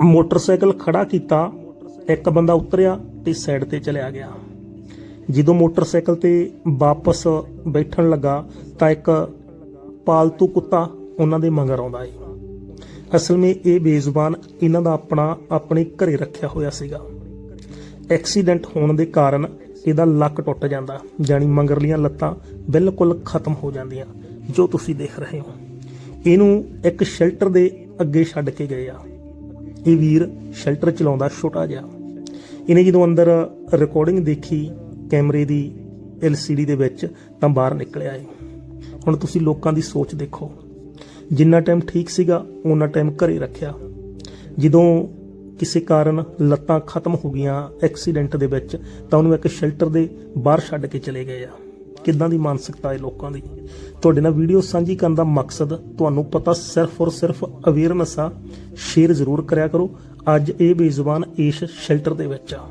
Motorcycle ਖੜਾ ਕੀਤਾ, ਇੱਕ ਬੰਦਾ ਉਤਰਿਆ ਤੇ ਸਾਈਡ ਤੇ ਚਲਿਆ ਗਿਆ। ਜਦੋਂ ਮੋਟਰਸਾਈਕਲ ਤੇ ਵਾਪਸ ਬੈਠਣ ਲੱਗਾ ਤਾਂ ਇੱਕ ਪਾਲਤੂ ਕੁੱਤਾ ਉਹਨਾਂ ਦੇ ਮਗਰ ਆਉਂਦਾ ਏ ਅਸਲ ਵਿੱਚ ਇਹ ਬੇਜ਼ੁਬਾਨ ਇਹਨਾਂ ਦਾ ਆਪਣਾ, ਆਪਣੇ ਘਰੇ ਰੱਖਿਆ ਹੋਇਆ ਸੀਗਾ। ਐਕਸੀਡੈਂਟ ਹੋਣ ਦੇ ਕਾਰਨ ਇਹਦਾ ਲੱਕ ਟੁੱਟ ਜਾਂਦਾ ਜਾਨੀ ਮੰਗਰਲੀਆਂ ਲੱਤਾਂ ਬਿਲਕੁਲ ਖਤਮ ਹੋ ਜਾਂਦੀਆਂ, ਜੋ ਤੁਸੀਂ ਦੇਖ ਰਹੇ ਹੋ। ਇਹਨੂੰ ਇੱਕ ਸ਼ੈਲਟਰ ਦੇ ਅੱਗੇ ਛੱਡ ਕੇ ਗਏ ਆ। ਇਹ ਵੀਰ ਸ਼ੈਲਟਰ ਚਲਾਉਂਦਾ ਛੋਟਾ ਜਿਹਾ। ਇਹਨੇ ਜਦੋਂ ਅੰਦਰ ਰਿਕਾਰਡਿੰਗ ਦੇਖੀ ਕੈਮਰੇ ਦੀ LCD ਦੇ ਵਿੱਚ, ਤਾਂ ਬਾਹਰ ਨਿਕਲਿਆ ਏ ਹੁਣ ਤੁਸੀਂ ਲੋਕਾਂ ਦੀ ਸੋਚ ਦੇਖੋ। ਜਿੰਨਾ ਟਾਈਮ ਠੀਕ ਸੀਗਾ ਉਹਨਾਂ ਟਾਈਮ ਘਰੇ ਰੱਖਿਆ। ਜਦੋਂ ਕਿਸੇ ਕਾਰਨ ਲੱਤਾਂ ਖਤਮ ਹੋ ਗਈਆਂ ਐਕਸੀਡੈਂਟ ਦੇ ਵਿੱਚ, ਤਾਂ ਉਹਨੂੰ ਇੱਕ ਸ਼ੈਲਟਰ ਦੇ ਬਾਹਰ ਛੱਡ ਕੇ ਚਲੇ ਗਏ ਆ। ਕਿੱਦਾਂ ਦੀ ਮਾਨਸਿਕਤਾ ਹੈ ਲੋਕਾਂ ਦੀ? ਤੁਹਾਡੇ ਨਾਲ ਵੀਡੀਓ ਸਾਂਝੀ ਕਰਨ ਦਾ ਮਕਸਦ ਤੁਹਾਨੂੰ ਪਤਾ ਸਿਰਫ ਔਰ ਸਿਰਫ ਅਵੇਅਰਨੈਸ ਆ। ਸ਼ੇਅਰ ਜ਼ਰੂਰ ਕਰਿਆ ਕਰੋ। ਅੱਜ ਇਹ ਬੇਜ਼ੁਬਾਨ ਇਸ ਸ਼ੈਲਟਰ ਦੇ ਵਿੱਚ ਆ।